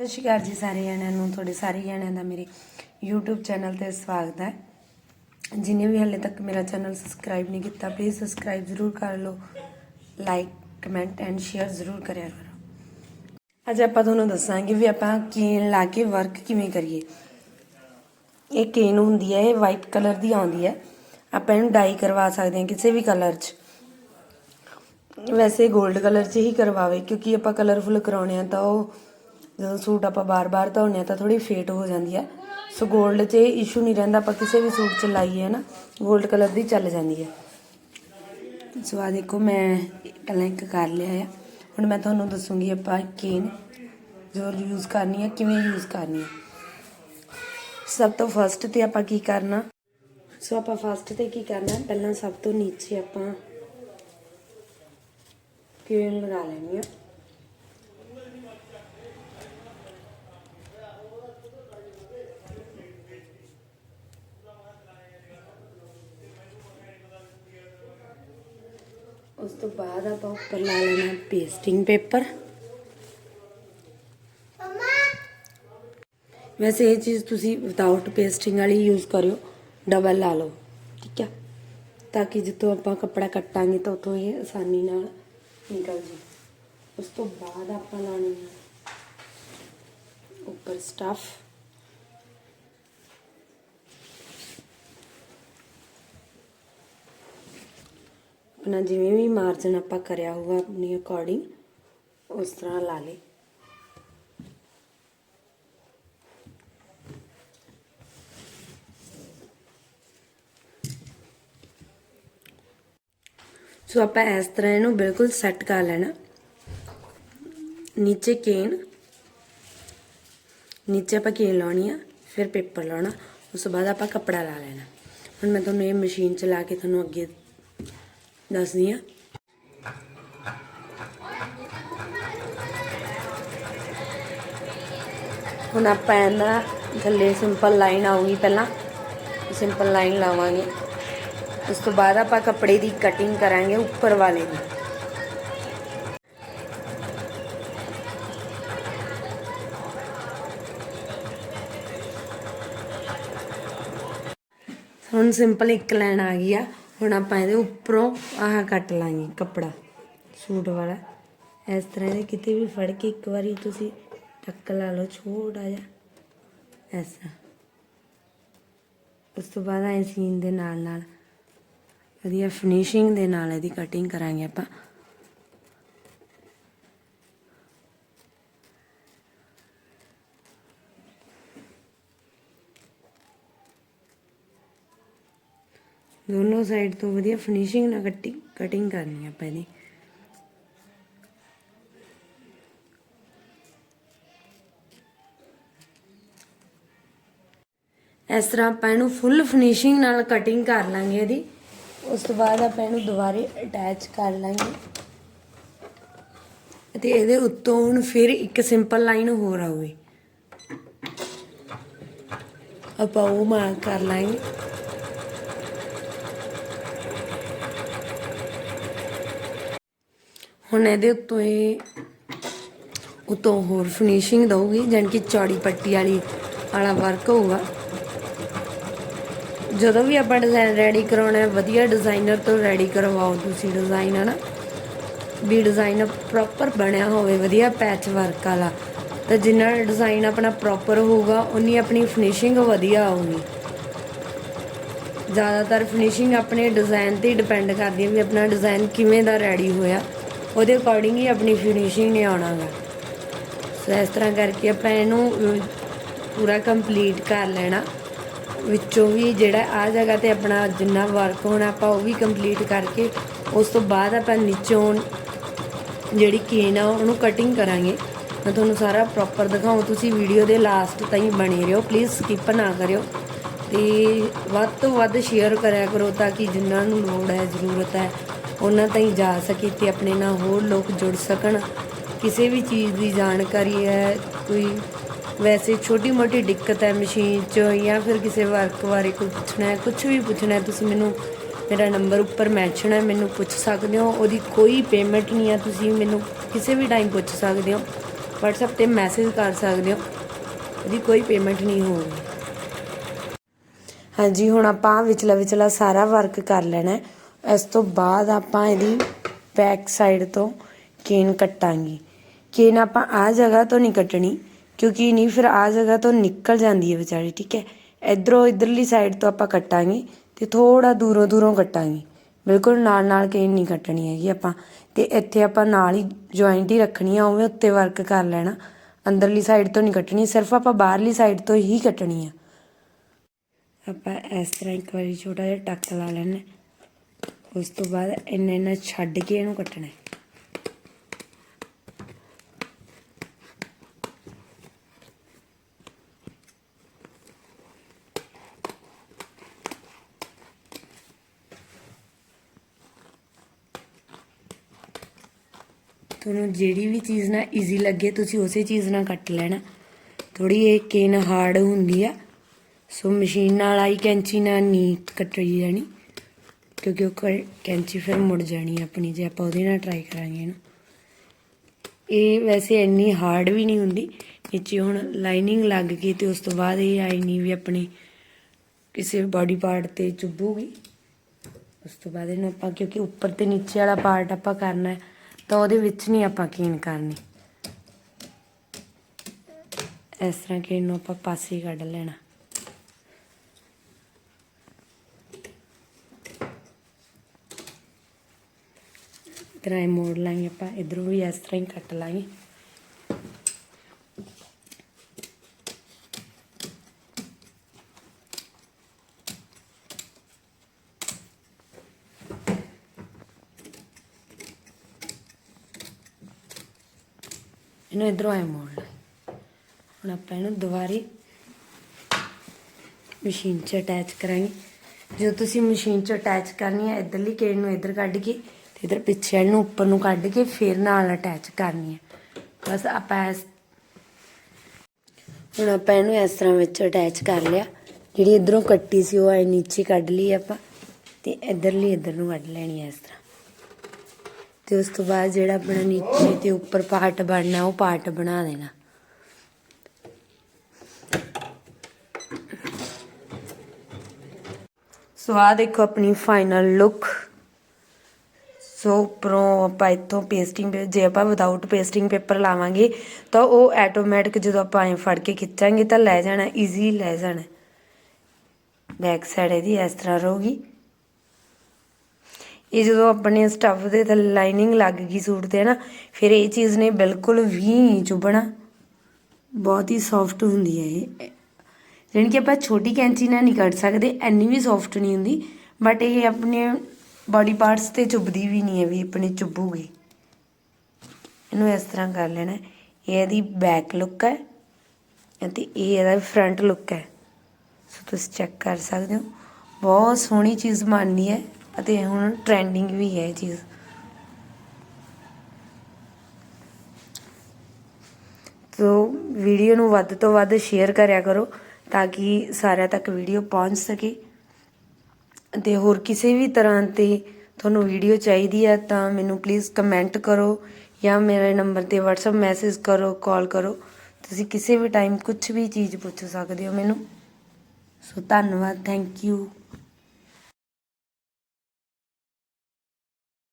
ਸਤਿ ਸ਼੍ਰੀ ਅਕਾਲ ਜੀ ਸਾਰੇ ਜਣਿਆਂ ਨੂੰ, ਤੁਹਾਡੇ ਸਾਰੇ ਜਣਿਆਂ ਦਾ ਮੇਰੇ YouTube ਚੈਨਲ ਤੇ ਸਵਾਗਤ ਹੈ। ਜਿਨੇ ਵੀ ਹਾਲੇ ਤੱਕ ਮੇਰਾ ਚੈਨਲ ਸਬਸਕ੍ਰਾਈਬ ਨਹੀਂ ਕੀਤਾ ਪਲੀਜ਼ ਸਬਸਕ੍ਰਾਈਬ ਜ਼ਰੂਰ ਕਰ ਲਓ ਲਾਈਕ ਕਮੈਂਟ ਐਂਡ ਸ਼ੇਅਰ ਜ਼ਰੂਰ ਕਰਿਆ ਕਰੋ। ਅੱਜ ਆਪਾਂ ਤੁਹਾਨੂੰ ਦੱਸਾਂਗੇ ਵੀ ਆਪਾਂ ਕੇਨ ਲਾ ਕੇ ਵਰਕ ਕਿਵੇਂ ਕਰੀਏ। ਇਹ ਕੇਨ ਹੁੰਦੀ ਹੈ, ਇਹ ਵਾਈਟ ਕਲਰ ਦੀ ਆਉਂਦੀ ਹੈ। ਆਪਾਂ ਇਹਨੂੰ ਡਾਈ ਕਰਵਾ ਸਕਦੇ ਹਾਂ ਕਿਸੇ ਵੀ ਕਲਰ 'ਚ। ਵੈਸੇ 골ਡ ਕਲਰ 'ਚ ਹੀ ਕਰਵਾਵੇ, ਕਿਉਂਕਿ ਆਪਾਂ ਕਲਰਫੁਲ ਕਰਾਉਣੇ ਆ ਤਾਂ ਉਹ ਜਦੋਂ ਸੂਟ ਆਪਾਂ ਬਾਰ-ਬਾਰ ਧੋਣੇ ਆ ਤਾਂ ਥੋੜੀ ਫੇਟ ਹੋ ਜਾਂਦੀ ਹੈ ਸੋ 골ਡ 'ਚ ਇਹ ਇਸ਼ੂ ਨਹੀਂ ਰਹਿੰਦਾ, ਆਪਾਂ ਕਿਸੇ ਵੀ ਸੂਟ 'ਚ ਲਾਈਏ ਨਾ 골ਡ ਕਲਰ ਦੀ ਚੱਲ ਜਾਂਦੀ ਹੈ ਸੋ ਆ ਦੇਖੋ, ਮੈਂ ਪਹਿਲਾਂ ਇੱਕ ਕਰ ਲਿਆ ਆ। ਹੁਣ ਮੈਂ ਤੁਹਾਨੂੰ ਦੱਸੂਗੀ ਆਪਾਂ ਕੇਨ ਜੋ ਯੂਜ਼ ਕਰਨੀ ਹੈ ਕਿਵੇਂ ਯੂਜ਼ ਕਰਨੀ ਹੈ ਸਭ ਤੋਂ ਫਸਟ ਤੇ ਆਪਾਂ ਕੀ ਕਰਨਾ? ਸੋ ਆਪਾਂ ਫਸਟ ਤੇ ਕੀ ਕਰਨਾ, ਪਹਿਲਾਂ ਸਭ ਤੋਂ ਨੀਚੇ ਆਪਾਂ ਕੇਨ ਲਗਾ ਲੈਣੀ ਆ। ਉਸ ਤੋਂ ਬਾਅਦ ਆਪਾਂ ਉੱਪਰ ਲਾ ਲੈਣਾ ਪੇਸਟਿੰਗ ਪੇਪਰ ਵੈਸੇ ਇਹ ਚੀਜ਼ ਤੁਸੀਂ ਵਿਦਆਊਟ ਪੇਸਟਿੰਗ ਵਾਲੀ ਯੂਜ਼ ਕਰਿਓ ਡਬਲ ਲਾ ਲਓ ਠੀਕ ਹੈ ਤਾਂ ਕਿ ਜਿੱਥੋਂ ਆਪਾਂ ਕੱਪੜਾ ਕੱਟਾਂਗੇ ਤਾਂ ਉਥੋਂ ਇਹ ਆਸਾਨੀ ਨਾਲ ਨਿਕਲ ਜੇ ਉਸ ਤੋਂ ਬਾਅਦ ਆਪਾਂ ਲਾਣੀ ਹੈ ਉੱਪਰ ਸਟਫ ਆਪਣਾ ਜਿਵੇਂ ਵੀ ਮਾਰਜਨ ਆਪਾਂ ਕਰਿਆ ਹੋਊਗਾ ਆਪਣੀ ਅਕੋਰਡਿੰਗ ਉਸ ਤਰ੍ਹਾਂ ਲਾ ਲੇ ਸੋ ਆਪਾਂ ਇਸ ਤਰ੍ਹਾਂ ਇਹਨੂੰ ਬਿਲਕੁਲ ਸੈੱਟ ਕਰ ਲੈਣਾ। ਨੀਚੇ ਕੇਨ ਨੀਚੇ ਆਪਾਂ ਕੇਨ ਲਾਉਣੀ ਆ, ਫਿਰ ਪੇਪਰ ਲਾਉਣਾ, ਉਸ ਤੋਂ ਬਾਅਦ ਆਪਾਂ ਕੱਪੜਾ ਲਾ ਲੈਣਾ। ਹੁਣ ਮੈਂ ਤੁਹਾਨੂੰ ਇਹ ਮਸ਼ੀਨ ਚਲਾ ਕੇ ਤੁਹਾਨੂੰ ਅੱਗੇ ਦੱਸਦੀ ਆ। ਹੁਣ ਆਪਾਂ ਇਹਨਾਂ ਥੱਲੇ ਸਿੰਪਲ ਲਾਈਨ ਆਊਗੀ ਪਹਿਲਾਂ। ਸਿੰਪਲ ਲਾਈਨ ਲਾਵਾਂਗੇ। ਉਸ ਤੋਂ ਬਾਅਦ ਆਪਾਂ ਕੱਪੜੇ ਦੀ ਕਟਿੰਗ ਕਰਾਂਗੇ ਉੱਪਰ ਵਾਲੇ ਦੀ। ਹੁਣ ਸਿੰਪਲ ਇੱਕ ਲਾਈਨ ਆ ਗਈ ਆ। ਹੁਣ ਆਪਾਂ ਇਹਦੇ ਉੱਪਰੋਂ ਆਹ ਕੱਟ ਲਾਂਗੇ ਕੱਪੜਾ, ਸੂਟ ਵਾਲਾ। ਇਸ ਤਰ੍ਹਾਂ ਦੇ ਕਿਤੇ ਵੀ ਫੜ ਕੇ ਇੱਕ ਵਾਰੀ ਤੁਸੀਂ ਟੱਕ ਲਾ ਲਓ, ਛੋਟਾ ਜਿਹਾ। ਐਸਾ ਉਸ ਤੋਂ ਬਾਅਦ ਐ ਸੀਨ ਦੇ ਨਾਲ ਨਾਲ ਵਧੀਆ ਫਿਨਿਸ਼ਿੰਗ ਦੇ ਨਾਲ ਇਹਦੀ ਕਟਿੰਗ ਕਰਾਂਗੇ ਆਪਾਂ। ਦੋਨੋਂ ਸਾਈਡ ਤੋਂ ਵਧੀਆ ਫਿਨਿਸ਼ਿੰਗ ਨਾਲ ਕੱਟੀ ਕਟਿੰਗ ਕਰਨੀ ਆਪਾਂ ਇਹਦੀ। ਇਸ ਤਰ੍ਹਾਂ ਆਪਾਂ ਇਹਨੂੰ ਫੁੱਲ ਫਿਨਿਸ਼ਿੰਗ ਨਾਲ ਕਟਿੰਗ ਕਰ ਲਾਂਗੇ ਇਹਦੀ। ਉਸ ਤੋਂ ਬਾਅਦ ਆਪਾਂ ਇਹਨੂੰ ਦੁਬਾਰੇ ਅਟੈਚ ਕਰ ਲਾਂਗੇ। ਅਤੇ ਇਹਦੇ ਉੱਤੋਂ ਹੁਣ ਫਿਰ ਇੱਕ ਸਿੰਪਲ ਲਾਈਨ ਹੋਰ ਆਊਗੀ। ਆਪਾਂ ਉਹ ਮਾਰਕ ਕਰ ਲਾਂਗੇ। ਹੁਣ ਇਹਦੇ ਉੱਤੋਂ ਇਹ ਉਤੋਂ ਹੋਰ ਫਿਨਿਸ਼ਿੰਗ ਦਊਗੀ ਜਾਨ ਕਿ ਚੌੜੀ ਪੱਟੀ ਵਾਲੀ ਵਾਲਾ ਵਰਕ ਹੋਊਗਾ। ਜਦੋਂ ਵੀ ਆਪਾਂ ਡਿਜ਼ਾਈਨ ਰੈਡੀ ਕਰਾਉਣਾ ਹੈ ਵਧੀਆ ਡਿਜ਼ਾਈਨਰ ਤੋਂ ਰੈਡੀ ਕਰਵਾਓ ਤੁਸੀਂ ਡਿਜ਼ਾਈਨ ਹਨਾ? ਵੀ ਡਿਜ਼ਾਈਨ ਪ੍ਰੋਪਰ ਬਣਿਆ ਹੋਵੇ, ਵਧੀਆ ਪੈਚ ਵਰਕ ਵਾਲਾ। ਤਾਂ ਜਿੰਨਾ ਡਿਜ਼ਾਈਨ ਆਪਣਾ ਪ੍ਰੋਪਰ ਹੋਊਗਾ ਉਨੀ ਆਪਣੀ ਫਿਨਿਸ਼ਿੰਗ ਵਧੀਆ ਆਊਗੀ ਜ਼ਿਆਦਾਤਰ ਫਿਨਿਸ਼ਿੰਗ ਆਪਣੇ ਡਿਜ਼ਾਈਨ ਤੇ ਡਿਪੈਂਡ ਕਰਦੀ ਹੈ ਵੀ ਆਪਣਾ ਡਿਜ਼ਾਈਨ ਕਿਵੇਂ ਦਾ ਰੈਡੀ ਹੋਇਆ। ਉਹਦੇ ਅਕੋਰਡਿੰਗ ਹੀ ਆਪਣੀ ਫਿਨਿਸ਼ਿੰਗ ਨੇ ਆਉਣਾਗਾ ਸੋ ਇਸ ਤਰ੍ਹਾਂ ਕਰਕੇ ਆਪਾਂ ਇਹਨੂੰ ਪੂਰਾ ਕੰਪਲੀਟ ਕਰ ਲੈਣਾ। ਵਿੱਚੋਂ ਵੀ ਜਿਹੜਾ ਆ ਜਗ੍ਹਾ ਤੇ ਆਪਣਾ ਜਿੰਨਾ ਵਰਕ ਹੋਣਾ, ਆਪਾਂ ਉਹ ਵੀ ਕੰਪਲੀਟ ਕਰਕੇ ਉਸ ਤੋਂ ਬਾਅਦ ਆਪਾਂ ਨੀਚੋਂ ਜਿਹੜੀ ਕੇਨ ਆ, ਉਹਨੂੰ ਕਟਿੰਗ ਕਰਾਂਗੇ। ਮੈਂ ਤੁਹਾਨੂੰ ਸਾਰਾ ਪ੍ਰੋਪਰ ਦਿਖਾਉਂ। ਤੁਸੀਂ ਵੀਡੀਓ ਦੇ ਲਾਸਟ ਤਾਈਂ ਬਣੇ ਰਹੋ। ਪਲੀਜ਼ ਸਕਿਪ ਨਾ ਕਰਿਓ। ਤੇ ਵੱਧ ਤੋਂ ਵੱਧ ਸ਼ੇਅਰ ਕਰਿਆ ਕਰੋ ਤਾਂ ਕਿ ਜਿਨ੍ਹਾਂ ਨੂੰ ਲੋੜ ਹੈ, ਜ਼ਰੂਰਤ ਹੈ ਉਹਨਾਂ ਤਾਈਂ ਜਾ ਸਕੇ ਤੇ ਆਪਣੇ ਨਾਲ ਹੋਰ ਲੋਕ ਜੁੜ ਸਕਣ। ਕਿਸੇ ਵੀ ਚੀਜ਼ ਦੀ ਜਾਣਕਾਰੀ ਹੈ, ਕੋਈ ਵੈਸੇ ਛੋਟੀ ਮੋਟੀ ਦਿੱਕਤ ਹੈ ਮਸ਼ੀਨ 'ਚ ਜਾਂ ਫਿਰ ਕਿਸੇ ਵਰਕ ਬਾਰੇ ਕੋਈ ਪੁੱਛਣਾ ਹੈ ਕੁਝ ਵੀ ਪੁੱਛਣਾ ਹੈ, ਤੁਸੀਂ ਮੈਨੂੰ ਮੇਰਾ ਨੰਬਰ ਉੱਪਰ ਮੈਂਸ਼ਨ ਹੈ, ਮੈਨੂੰ ਪੁੱਛ ਸਕਦੇ ਹੋ। ਉਹਦੀ ਕੋਈ ਪੇਮੈਂਟ ਨਹੀਂ ਹੈ, ਤੁਸੀਂ ਮੈਨੂੰ ਕਿਸੇ ਵੀ ਟਾਈਮ ਪੁੱਛ ਸਕਦੇ ਹੋ। WhatsApp ਤੇ ਮੈਸੇਜ ਕਰ ਸਕਦੇ ਹੋ। ਉਹਦੀ ਕੋਈ ਪੇਮੈਂਟ ਨਹੀਂ ਹੋਊਗੀ। ਹਾਂਜੀ, ਹੁਣ ਆਪਾਂ ਵਿਚਲਾ ਵਿਚਲਾ ਸਾਰਾ ਵਰਕ ਕਰ ਲੈਣਾ ਹੈ। ਇਸ ਤੋਂ ਬਾਅਦ ਆਪਾਂ ਇਹਦੀ ਬੈਕ ਸਾਈਡ ਤੋਂ ਕੇਨ ਕੱਟਾਂਗੇ। ਕੇਨ ਆਪਾਂ ਆ ਜਗ੍ਹਾ ਤੋਂ ਨਹੀਂ ਕੱਟਣੀ, ਕਿਉਂਕਿ ਨਹੀਂ ਫਿਰ ਆ ਜਗ੍ਹਾ ਤੋਂ ਨਿਕਲ ਜਾਂਦੀ ਹੈ ਵਿਚਾਰੀ ਠੀਕ ਹੈ? ਇਧਰੋਂ ਇਧਰਲੀ ਸਾਈਡ ਤੋਂ ਆਪਾਂ ਕੱਟਾਂਗੇ ਤੇ ਥੋੜਾ ਦੂਰੋਂ ਦੂਰੋਂ ਕੱਟਾਂਗੇ। ਬਿਲਕੁਲ ਨਾਲ ਨਾਲ ਕੇਨ ਨਹੀਂ ਕੱਟਣੀ ਹੈਗੀ ਆਪਾਂ। ਤੇ ਇੱਥੇ ਆਪਾਂ ਨਾਲ ਹੀ ਜੁਆਇੰਟ ਹੀ ਰੱਖਣੀ ਆ ਉਵੇਂ ਉੱਤੇ ਵਰਕ ਕਰ ਲੈਣਾ। ਅੰਦਰਲੀ ਸਾਈਡ ਤੋਂ ਨਹੀਂ ਕੱਟਣੀ, ਸਿਰਫ ਆਪਾਂ ਬਾਹਰਲੀ ਸਾਈਡ ਤੋਂ ਹੀ ਕੱਟਣੀ ਆ। ਆਪਾਂ ਇਸ ਤਰ੍ਹਾਂ ਇੱਕ ਵਾਰੀ ਛੋਟਾ ਜਿਹਾ ਟੱਕ ਲਾ ਲੈਣਾ ਉਸ ਤੋਂ ਬਾਅਦ ਇੰਨਾ ਇੰਨਾ ਛੱਡ ਕੇ ਇਹਨੂੰ ਕੱਟਣਾ ਹੈ। ਤੁਹਾਨੂੰ ਜਿਹੜੀ ਵੀ ਚੀਜ਼ ਨਾਲ ਈਜ਼ੀ ਲੱਗੇ, ਤੁਸੀਂ ਉਸੇ ਚੀਜ਼ ਨਾਲ ਕੱਟ ਲੈਣਾ ਥੋੜੀ ਇਹ ਕੇਨ ਹਾਰਡ ਹੁੰਦੀ ਆ, ਸੋ ਮਸ਼ੀਨ ਨਾਲ ਆਈ ਕੈਂਚੀ ਨਾਲ ਨਹੀਂ ਕੱਟੀ ਜਾਣੀ ਕਿਉਂਕਿ ਉਹ ਕ- ਕੈਂਚੀ ਫਿਰ ਮੁੜ ਜਾਣੀ ਆਪਣੀ, ਜੇ ਆਪਾਂ ਉਹਦੇ ਨਾਲ ਟਰਾਈ ਕਰਾਂਗੇ ਇਹਨੂੰ ਇਹ ਵੈਸੇ ਇੰਨੀ ਹਾਰਡ ਵੀ ਨਹੀਂ ਹੁੰਦੀ ਨੀਚੇ ਹੁਣ ਲਾਈਨਿੰਗ ਲੱਗ ਗਈ ਤੇ ਉਸ ਤੋਂ ਬਾਅਦ ਇਹ ਆਈ ਨਹੀਂ ਵੀ ਆਪਣੀ ਕਿਸੇ ਬਾਡੀ ਪਾਰਟ ਤੇ ਚੁੱਭੂਗੀ। ਉਸ ਤੋਂ ਬਾਅਦ ਇਹਨੂੰ ਆਪਾਂ, ਕਿਉਂਕਿ ਉੱਪਰ ਤੇ ਨੀਚੇ ਵਾਲਾ ਪਾਰਟ ਆਪਾਂ ਕਰਨਾ ਤਾਂ ਉਹਦੇ ਵਿੱਚ ਨਹੀਂ ਆਪਾਂ ਕੀਨ ਕਰਨੀ। ਇਸ ਤਰ੍ਹਾਂ ਕਿ ਇਹਨੂੰ ਆਪਾਂ ਪਾਸੇ ਕੱਢ ਲੈਣਾ। ਤਰ੍ਹਾਂ ਇਹ ਮੋੜ ਲਾਂਗੇ ਆਪਾਂ ਇਧਰੋਂ ਵੀ ਇਸ ਤਰ੍ਹਾਂ ਹੀ ਕੱਟ ਲਾਂਗੇ ਇਹਨੂੰ ਇਧਰੋਂ ਐ ਮੋੜ ਲਾਂਗੇ ਹੁਣ ਆਪਾਂ ਇਹਨੂੰ ਦੁਬਾਰੇ ਮਸ਼ੀਨ 'ਚ ਅਟੈਚ ਕਰਾਂਗੇ। ਜਦੋਂ ਤੁਸੀਂ ਮਸ਼ੀਨ 'ਚ ਅਟੈਚ ਕਰਨੀ ਹੈ, ਇਧਰਲੀ ਕੇੜ ਨੂੰ ਇਧਰ ਕੱਢ ਕੇ ਇਧਰ ਪਿੱਛੇ ਵਾਲੀ ਨੂੰ ਉੱਪਰ ਨੂੰ ਕੱਢ ਕੇ ਫਿਰ ਨਾਲ ਅਟੈਚ ਕਰਨੀ ਹੈ। ਬਸ ਆਪਾਂ ਇਸ ਹੁਣ ਆਪਾਂ ਇਹਨੂੰ ਇਸ ਤਰ੍ਹਾਂ ਵਿੱਚ ਅਟੈਚ ਕਰ ਲਿਆ। ਜਿਹੜੀ ਇਧਰੋਂ ਕੱਟੀ ਸੀ ਉਹ ਐ ਨੀਚੇ ਕੱਢ ਲਈ ਆਪਾਂ ਤੇ ਇਧਰਲੀ ਇਧਰ ਨੂੰ ਕੱਢ ਲੈਣੀ ਹੈ ਇਸ ਤਰ੍ਹਾਂ। ਤੇ ਉਸ ਤੋਂ ਬਾਅਦ ਜਿਹੜਾ ਆਪਣਾ ਨੀਚੇ ਤੇ ਉੱਪਰ ਪਾਰਟ ਬਣਨਾ, ਉਹ ਪਾਰਟ ਬਣਾ ਦੇਣਾ। ਸੋ ਆ ਦੇਖੋ ਆਪਣੀ ਫਾਈਨਲ ਲੁੱਕ ਸੋ ਉੱਪਰੋਂ ਆਪਾਂ ਇੱਥੋਂ ਪੇਸਟਿੰਗ ਜੇ ਆਪਾਂ ਵਿਦਆਊਟ ਪੇਸਟਿੰਗ ਪੇਪਰ ਲਾਵਾਂਗੇ, ਤਾਂ ਉਹ ਆਟੋਮੈਟਿਕ ਜਦੋਂ ਆਪਾਂ ਐਂ ਫੜ ਕੇ ਖਿੱਚਾਂਗੇ ਤਾਂ ਲੈ ਜਾਣਾ ਈਜ਼ੀ ਲੈ ਜਾਣਾ। ਬੈਕ ਸਾਈਡ ਇਹਦੀ ਇਸ ਤਰ੍ਹਾਂ ਰਹੂਗੀ। ਇਹ ਜਦੋਂ ਆਪਣੇ ਸਟੱਫ ਦੇ ਥੱਲੇ ਲਾਈਨਿੰਗ ਲੱਗ ਗਈ ਸੂਟ ਤੇ ਨਾ, ਫਿਰ ਇਹ ਚੀਜ਼ ਨੇ ਬਿਲਕੁਲ ਵੀ ਨਹੀਂ ਚੁਭਣਾ। ਬਹੁਤ ਹੀ ਸੌਫਟ ਹੁੰਦੀ ਹੈ ਇਹ। ਜਾਣੀ ਕਿ ਆਪਾਂ ਛੋਟੀ ਕੈਂਚੀ ਨਾਲ ਨਹੀਂ ਕੱਟ ਸਕਦੇ ਐਨੀ ਵੀ ਸੌਫਟ ਨਹੀਂ ਹੁੰਦੀ ਬਟ ਇਹ ਆਪਣੇ ਬਾਡੀ ਪਾਰਟਸ ਤੇ ਚੁੱਭਦੀ ਵੀ ਨਹੀਂ ਹੈ ਵੀ ਆਪਣੇ ਚੁੱਭੂਗੀ। ਇਹਨੂੰ ਇਸ ਤਰ੍ਹਾਂ ਕਰ ਲੈਣਾ ਇਹ ਇਹਦੀ ਬੈਕ ਲੁੱਕ ਹੈ ਅਤੇ ਇਹ ਇਹਦਾ ਫਰੰਟ ਲੁੱਕ ਹੈ। ਸੋ ਤੁਸੀਂ ਚੈੱਕ ਕਰ ਸਕਦੇ ਹੋ। ਬਹੁਤ ਸੋਹਣੀ ਚੀਜ਼ ਬਣਨੀ ਹੈ ਅਤੇ ਹੁਣ ਟ੍ਰੈਂਡਿੰਗ ਵੀ ਹੈ ਇਹ ਚੀਜ਼। ਸੋ ਵੀਡੀਓ ਨੂੰ ਵੱਧ ਤੋਂ ਵੱਧ ਸ਼ੇਅਰ ਕਰਿਆ ਕਰੋ ਤਾਂ ਕਿ ਸਾਰਿਆਂ ਤੱਕ ਵੀਡੀਓ ਪਹੁੰਚ ਸਕੇ। ਅਤੇ ਹੋਰ ਕਿਸੇ ਵੀ ਤਰ੍ਹਾਂ ਤੇ ਤੁਹਾਨੂੰ ਵੀਡੀਓ ਚਾਹੀਦੀ ਹੈ ਤਾਂ ਮੈਨੂੰ ਪਲੀਜ਼ ਕਮੈਂਟ ਕਰੋ ਜਾਂ ਮੇਰੇ ਨੰਬਰ ਤੇ ਵਟਸਐਪ ਮੈਸੇਜ ਕਰੋ ਕਾਲ ਕਰੋ। ਤੁਸੀਂ ਕਿਸੇ ਵੀ ਟਾਈਮ ਕੁਝ ਵੀ ਚੀਜ਼ ਪੁੱਛ ਸਕਦੇ ਹੋ ਮੈਨੂੰ। ਸੋ ਧੰਨਵਾਦ ਥੈਂਕ ਯੂ